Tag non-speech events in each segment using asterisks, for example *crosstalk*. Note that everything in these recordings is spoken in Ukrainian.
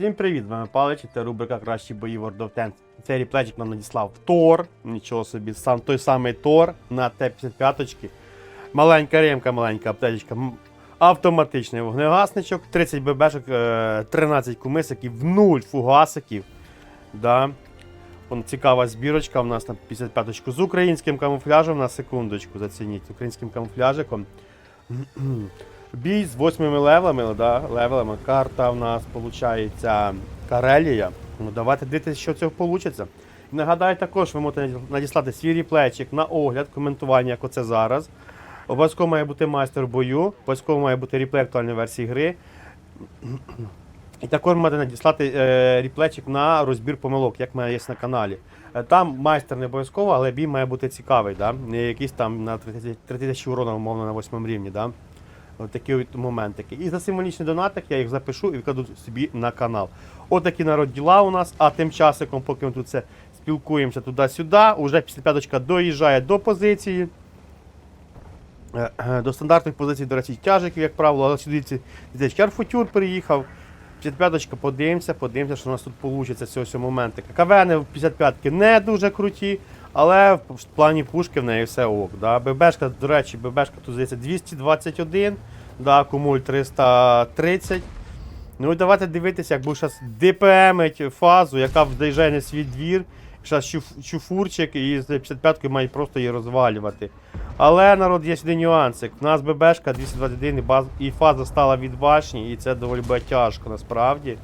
Всім привіт, з вами Палич, це рубрика Кращі бої World of Tanks. Цей ріплечик нам надіслав Тор. Нічого собі, сам той самий Тор на Т-55. Маленька ремка, маленька аптечка. Автоматичний вогнегасничок, 30 ББшок, е, 13 кумисиків, 0 фугасиків. Да. Вон цікава збірочка у нас на 55-ку з українським камуфляжем на секундочку. Зацініть українським камуфляжиком. *clears throat* Бій з восьмими левелами, да, левелами. Карта в нас виходить Карелія. Ну давайте дивитися, що цього вийде. Нагадаю, також ви можете надіслати свій ріплечик на огляд, коментування, як оце зараз. Обов'язково має бути майстер бою, обов'язково має бути ріплей актуальної версії гри. І також можете надіслати е, ріплечик на розбір помилок, як мене є на каналі. Е, Там майстер не обов'язково, але бій має бути цікавий, да? не якийсь там на 30 3000 урона, умовно, на 8 рівні. Да? Такі от моментики. І за символічний донатик я їх запишу і вкладу собі на канал. От такі народ діла у нас, а тим часиком, поки ми тут це спілкуємося туди-сюди, уже після п'яточка доїжджає до позиції. Е, е, До стандартних позицій, до речі, тяжиків, як правило, але сюди десь Чарфутюр приїхав. 55-ка, подивимося, подивимося, що у нас тут вийде з цього моменту. КВН в 55-ки не дуже круті, але в плані пушки в неї все ок. Да. ББшка, до речі, ББшка тут здається 221, да, кумуль 330. Ну і давайте дивитися, як буде зараз ДПМить фазу, яка заїжджає на свій двір. Зараз чуф- чуфурчик і з 55-ки мають просто її розвалювати. Але народ є сюди нюансик. У нас ББшка 221 і, баз... і фаза стала від башні, і це доволі тяжко насправді.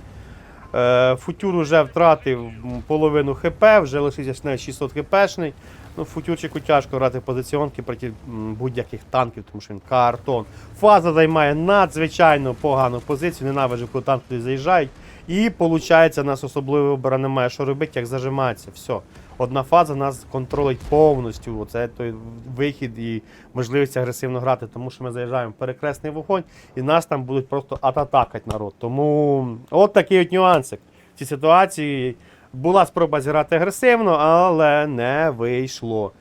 Е, Футюр вже втратив половину ХП, вже лишився навіть 600 ХПшний. Ну, Футюрчику тяжко грати позиціонки проти будь-яких танків, тому що він картон. Фаза займає надзвичайно погану позицію, ненавиджу, коли танки заїжджають. І виходить, нас особливо вибору немає, що робити, як зажиматися. Все. Одна фаза нас контролить повністю. Оце той вихід і можливість агресивно грати, тому що ми заїжджаємо в перекресний вогонь, і нас там будуть просто ататакати народ. Тому от такий от нюансик. В цій ситуації була спроба зіграти агресивно, але не вийшло.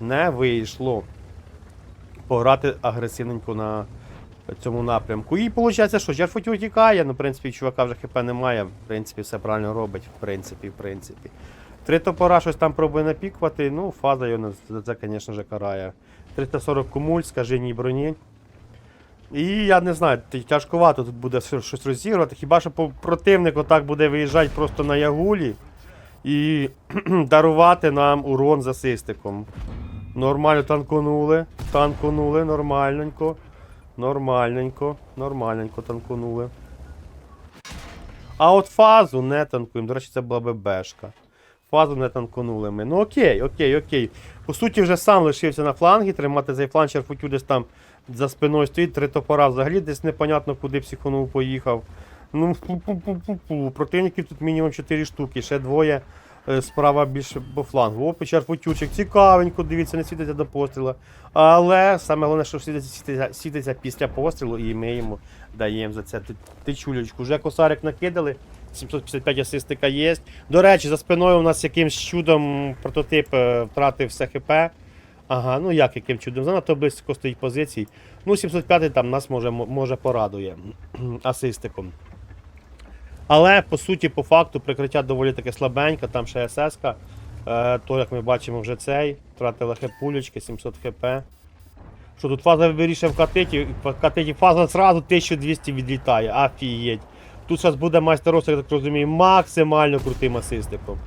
Не вийшло пограти агресивненько на цьому напрямку. І виходить, що Джерфотюр тікає, ну, в принципі, чувака вже хп немає, в принципі, все правильно робить, в принципі, в принципі. Три топора щось там пробує напікувати, ну, фаза його за це, звісно ж, карає. 340 кумуль, скаженій броні. І я не знаю, тяжкувато тут буде щось розігрувати. Хіба що противник отак буде виїжджати просто на ягулі і *clears throat* дарувати нам урон за систиком. Нормально танконули, танконули, нормальненько. Нормальненько, нормальненько танконули. А от фазу не танкуємо. До речі, це була ББшка. Фазу не танконули ми. Ну окей, окей, окей. По суті, вже сам лишився на флангі, тримати цей фланг, Черфутю десь там за спиною стоїть, три топора взагалі десь непонятно куди психонув поїхав. Ну, пу-пу-пу-пу-пу. Противників тут мінімум 4 штуки, ще двоє справа більше по флангу. Опа, Черфутючик, цікавенько, дивіться, не світиться до пострілу. Але саме головне, що світиться, світиться, після пострілу, і ми йому даємо за це ти- тичулечку. Вже косарик накидали. 755 асистика є. До речі, за спиною у нас якимсь чудом прототип е, втратив все ХП. Ага, ну як яким чудом? Занадто близько стоїть позицій. Ну, 705 там нас може, може порадує *clears throat* асистиком. Але по суті, по факту, прикриття доволі таке слабеньке, там ще СС. -ка. Е, то, як ми бачимо, вже цей. Втратила хп-пулечки, 700 хп. Що тут фаза вирішує в катеті, в катеті фаза зразу 1200 відлітає. Афієть. Тут зараз буде майстер я так розумію, максимально крутим асистиком.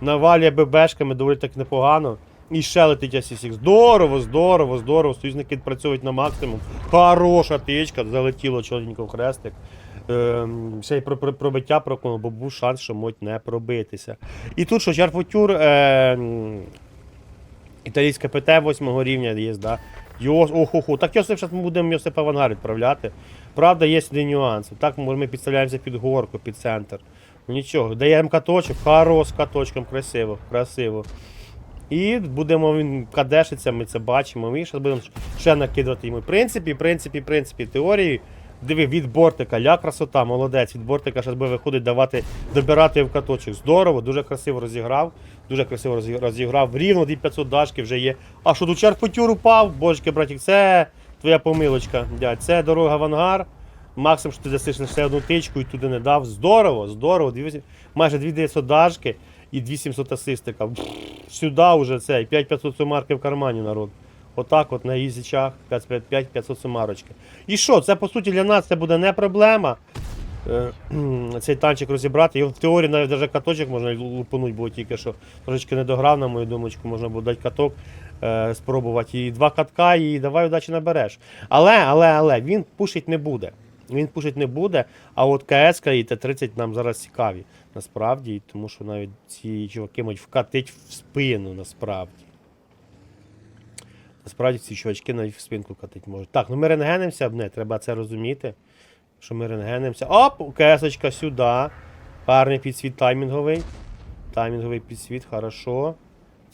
Навалює ББшками доволі так непогано. І ще летить асісік. Здорово, здорово, здорово. Союзники працюють на максимум. Хороша тичка, залетіло чотенько в хрестик. Ем, ще й про, про пробиття проконав, бо був шанс, що можуть не пробитися. І тут що, Чарфутюр, е, італійське ПТ 8 рівня є, да? Йос, охо-хо. Так Йосип зараз ми будемо Йосип Авангард відправляти. Правда, є один нюанс. Так ми підставляємося під горку, під центр. Ну нічого, даємо каточок, хорош каточком, красиво, красиво. І будемо він кадешиться, ми це бачимо. Ми зараз будемо ще накидувати йому. В принципі, в принципі, в принципі, теорії. Диви, від бортика, ля красота, молодець. Від бортика зараз буде виходить давати, добирати в каточок. Здорово, дуже красиво розіграв. Дуже красиво розіграв. Рівно дві 500 дашки вже є. А що тут Чарпотюр упав? Божечки, братик, це твоя помилочка. Це дорога в ангар. Максимум, що ти дасиш лише одну тичку і туди не дав. Здорово, здорово. Дві- майже 2900 дашки і 2700 асистика. Сюди вже це, і 5500 сумарки в кармані, народ. Отак от на ізічах 500 сумарочки. І що, це по суті для нас це буде не проблема. Е, Цей танчик розібрати. Його в теорії навіть даже каточок можна лупануть, бо тільки що трошечки не дограв, на мою думочку, можна було дати каток, е, спробувати. І два катка, і давай удачі набереш. Але, але, але він пушить не буде. Він пушить не буде, а от КС і Т-30 нам зараз цікаві. Насправді, тому що навіть ці чуваки можуть вкатить в спину, насправді. Насправді ці чувачки навіть в спинку катить можуть. Так, ну ми рентгенимося, не, треба це розуміти. Що ми рентгенимося. Оп, КСочка сюди. Гарний підсвіт таймінговий. Таймінговий підсвіт, хорошо.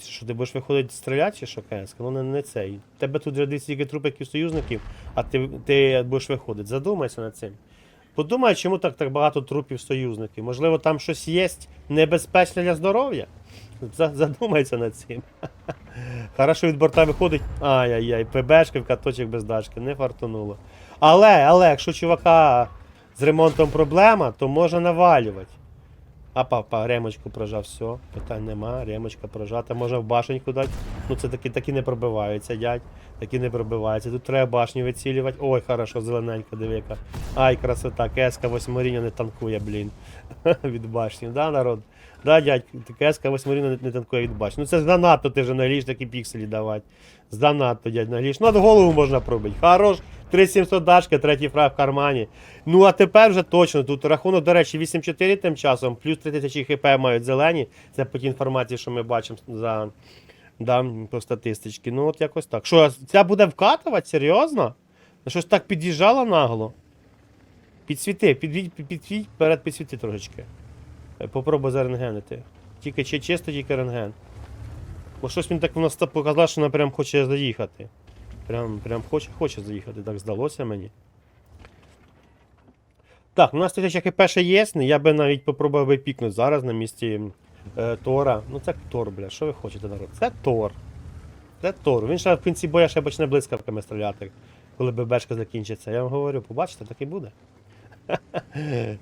Що ти будеш виходити стріляти чи що КС? Ну не, не цей. Тебе тут ряди стільки трупиків союзників, а ти, ти будеш виходити. Задумайся над цим. Подумай, чому так, так багато трупів союзників. Можливо, там щось є небезпечне для здоров'я. За- Задумайся над цим. Хорошо від борта виходить. Ай-яй-яй, ПБшки в каточок без дашки, не фартануло. Але, але, якщо чувака з ремонтом проблема, то можна навалювати. А папа, ремочку прожав, все, питань нема, ремочка прожата, можна в башеньку дати. Ну це такі, такі не пробиваються, дядь. Такі не пробиваються. Тут треба башню вицілювати. Ой, хорошо, зелененька, диви яка. Ай, красота, КСК восьмиріння не танкує, блін. *laughs* Від башні, да, народ? Да, дядь, КСК восьмиріння не, танкує від башні. Ну це занадто ти вже нагліш такі пікселі давати. Занадто, дядь, нагліш. Ну, голову можна пробити. Хорош, 3700 дашки, третій фраг в кармані. Ну а тепер вже точно. Тут рахунок, до речі, 8-4 тим часом, плюс 3000 хп мають зелені. Це по тій інформації, що ми бачимо за да, по статистичці. Ну от якось так. Що, ця буде вкатувати? Серйозно? Ну щось так під'їжджала нагло. Підсвіти, підвідь, під- підвідь, перед підсвіти трошечки. Е, Попробуй зарентгенити. Тільки чи чисто, тільки рентген. Бо щось він так в нас показав, що вона прям хоче заїхати. Прям, прям хоче, хоче заїхати, так здалося мені. Так, у нас тисяча хп ще є, я би навіть попробував би пікнути зараз на місці е, Тора. Ну це Тор, бля, що ви хочете, народ? Це Тор. Це Тор. Він ще в кінці боя ще почне блискавками стріляти, коли ББшка закінчиться. Я вам говорю, побачите, так і буде.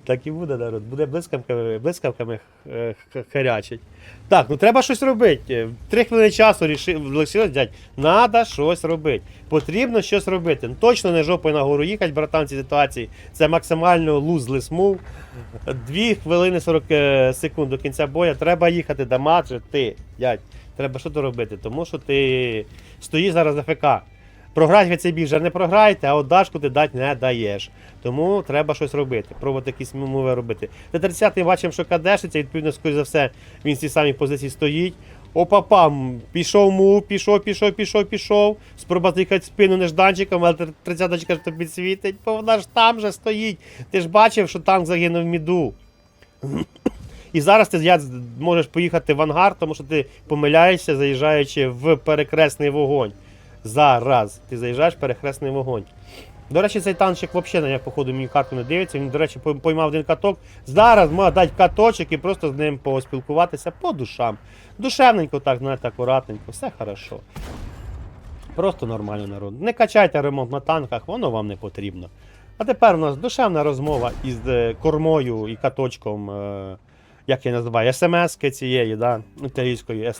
Так і буде, народ. Буде блискавками, блискавками е, харячить. Так, ну треба щось робити. Три хвилини часу рішив, лишилось, дядь. Надо щось робити. Потрібно щось робити. Ну, точно не жопою на гору їхати, братан, в цій ситуації. Це максимально лузлес мув. Дві хвилини 40 е, секунд до кінця боя. Треба їхати дамаджити, дядь. Треба що то робити, тому що ти стоїш зараз на ФК. Програти ви цей бій не програєте, а от дашку ти дати не даєш. Тому треба щось робити, пробувати якісь мови робити. Т-30 бачимо, що кадешиться, відповідно, скоріш за все, він в цій самій позиції стоїть. Опа, пам, пішов мув, пішов, пішов, пішов, пішов. Спроба з'їхати спину нежданчиком, але 30 ж тобі світить, бо вона ж там же стоїть. Ти ж бачив, що танк загинув в міду. І зараз ти можеш поїхати в ангар, тому що ти помиляєшся, заїжджаючи в перекресний вогонь. Зараз ти заїжджаєш перехресний вогонь. До речі, цей танчик взагалі я, походу, мені карту не дивиться. Він, до речі, поймав один каток. Зараз можна дати каточок і просто з ним поспілкуватися по душам. Душевненько, так, знаєте, акуратненько, все хорошо. Просто нормально народ. Не качайте ремонт на танках, воно вам не потрібно. А тепер у нас душевна розмова із е, кормою і каточком, е, як я називаю, смс-ки цієї, да, італійської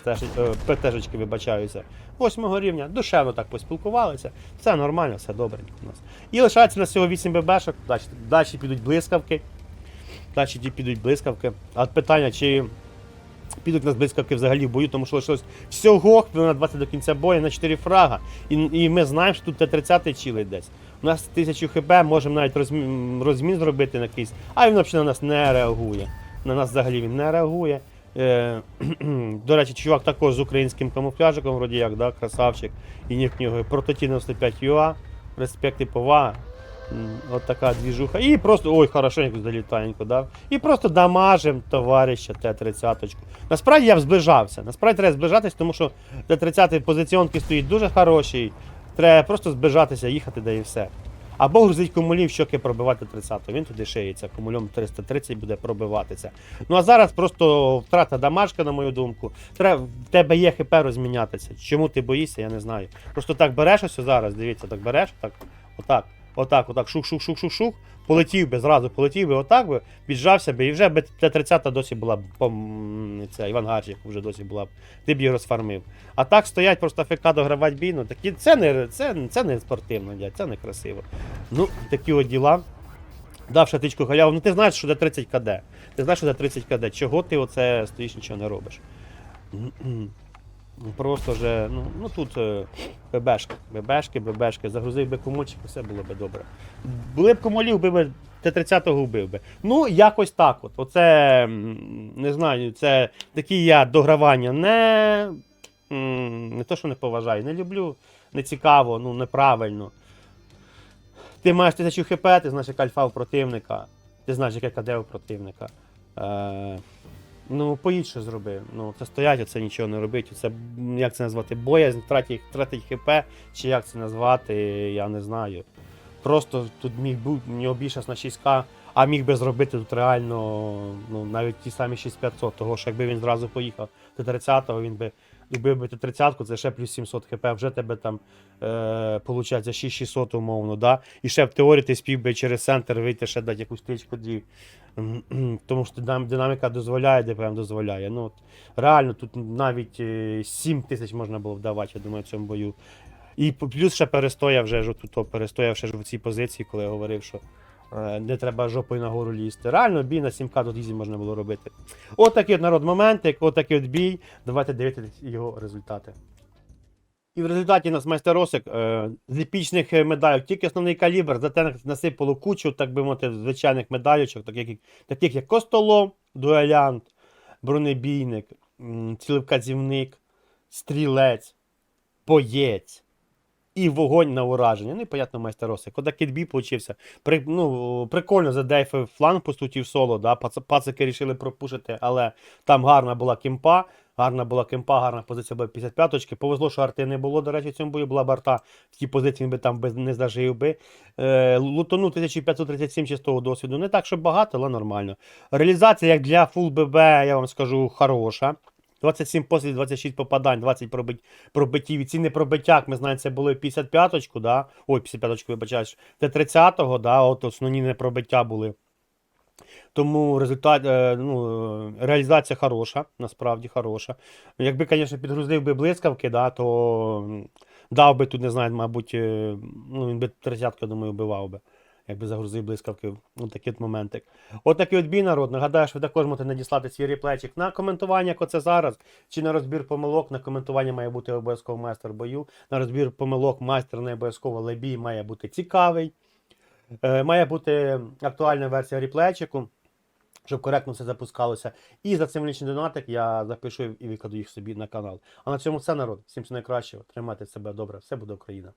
ПТ-шечки, вибачаюся. Восьмого рівня, душевно так поспілкувалися, все нормально, все добренько у нас. І лишається на всього 8 ББшок, далі, далі підуть блискавки. Далі підуть блискавки. А питання, чи підуть у нас блискавки взагалі в бою, тому що лишилось всього хвилина 20 до кінця бою на 4 фрага. І, і ми знаємо, що тут Т-30 чилить десь. У нас 1000 хп, можемо навіть розмін, розмін зробити на якийсь, а він взагалі на нас не реагує. На нас взагалі він не реагує. Е, *clears throat* до речі, чувак також з українським камуфляжиком, вроді як, да, красавчик. І нік в нього прототі 95 UA. Респект і повага. От така двіжуха. І просто, ой, хорошенько залітаєнько дав. І просто дамажим товариша Т-30. Насправді я б зближався. Насправді треба зближатись, тому що Т-30 позиціонки стоїть дуже хороші. Треба просто зближатися, їхати, да і все. Або грузить кумулів, щоки пробивати 30 Він туди шиється, кумульом 330 буде пробиватися. Ну а зараз просто втрата дамажка, на мою думку. Треба, в тебе є ХП розмінятися. Чому ти боїшся, я не знаю. Просто так береш ось зараз, дивіться, так береш, так, отак. Отак, отак, шух-шух-шух-шух-шух. Полетів би, зразу полетів би, отак би, піджався би, і вже би Т-30 досі була б ця, Іван Гарчик вже досі була б. Ти б її розфармив. А так стоять, просто ФК догравати бій, такі, це не, це, це не спортивно, дядь, це не красиво. Ну, такі от діла. Дав шатичку халяву, ну ти знаєш, що де 30 КД. Ти знаєш, що де 30 КД. Чого ти оце стоїш, нічого не робиш? Просто вже, ну, ну тут е, ББшки, ББшки, ББшки, загрузив би комольчик, все було би добре. Були б комолів, би би Т-30 вбив би. Ну, якось так от. Оце, не знаю, це такі я догравання не, не то, що не поважаю, не люблю, не цікаво, ну, неправильно. Ти маєш тисячу хп, ти знаєш, яка альфа у противника, ти знаєш, яке КД у противника. Е, ну, поїдь що зроби. Ну, це стоять, оце нічого не робить. Це, як це назвати, боязнь, тратить, тратить хп, чи як це назвати, я не знаю. Просто тут міг бути в нього більше на 6К, а міг би зробити тут реально ну, навіть ті самі 6500, того що якби він зразу поїхав до 30-го, він би добив би 30-ку, це ще плюс 700 хп, вже тебе там е, получається 6600 умовно, да? і ще в теорії ти спів би через центр вийти ще дати якусь тичку дві. *clears throat* Тому що динаміка дозволяє, ДПМ дозволяє. Ну, от, реально, тут навіть е, 7 тисяч можна було вдавати, я думаю, в цьому бою. І плюс ще перестоя вже ж тут перестояв ще ж в цій позиції, коли я говорив, що е, не треба жопою нагору лізти. Реально бій на 7К тут ізі можна було робити. От такий от народ моментик, от такий от бій. Давайте дивитися його результати. І в результаті у нас майстеросик е, з епічних е, медалей, тільки основний калібр, зате насипало кучу, так би мовити, звичайних медалючок, таких, таких як Костолом, дуелянт, бронебійник, цілевказівник, стрілець, поєць. І вогонь на ураження. Ну і, понятно, майстеросик. Коли кітбій получився. При, ну, прикольно задейфив фланг, по суті, в соло. Да? Пацики рішили пропушити, але там гарна була кемпа. Гарна була кемпа, гарна позиція була 55-очки. Повезло, що арти не було. До речі, в цьому бою була б арта. В тій позиції він би там не зажив би. Е, лутону 1537 чистого досвіду. Не так, що багато, але нормально. Реалізація, як для Full BB, я вам скажу, хороша. 27 пострілів, 26 попадань, 20 пробит, пробиттів. І ці не пробиття, як ми знаємо, це були 55-очку, да? ой, 55-очку, вибачаюсь, це 30-го, да? от основні не пробиття були. Тому результат, е, ну, реалізація хороша, насправді хороша. Якби, звісно, підгрузив би блискавки, да, то дав би тут, не знаю, мабуть, е, ну, він би 30 думаю, вбивав би. Якби загрузив блискавки, ну такий от моментик. От такий от бій народ. Нагадаю, що ви також можете надіслати свій реплейчик на коментування, як оце зараз, чи на розбір помилок. На коментування має бути обов'язково майстер бою. На розбір помилок майстер не обов'язково, але бій має бути цікавий. Е, має бути актуальна версія реплейчику, щоб коректно все запускалося. І за цим лічний донатик я запишу і викладу їх собі на канал. А на цьому все народ. Всім всього найкращого. Тримайте себе добре. Все буде Україна.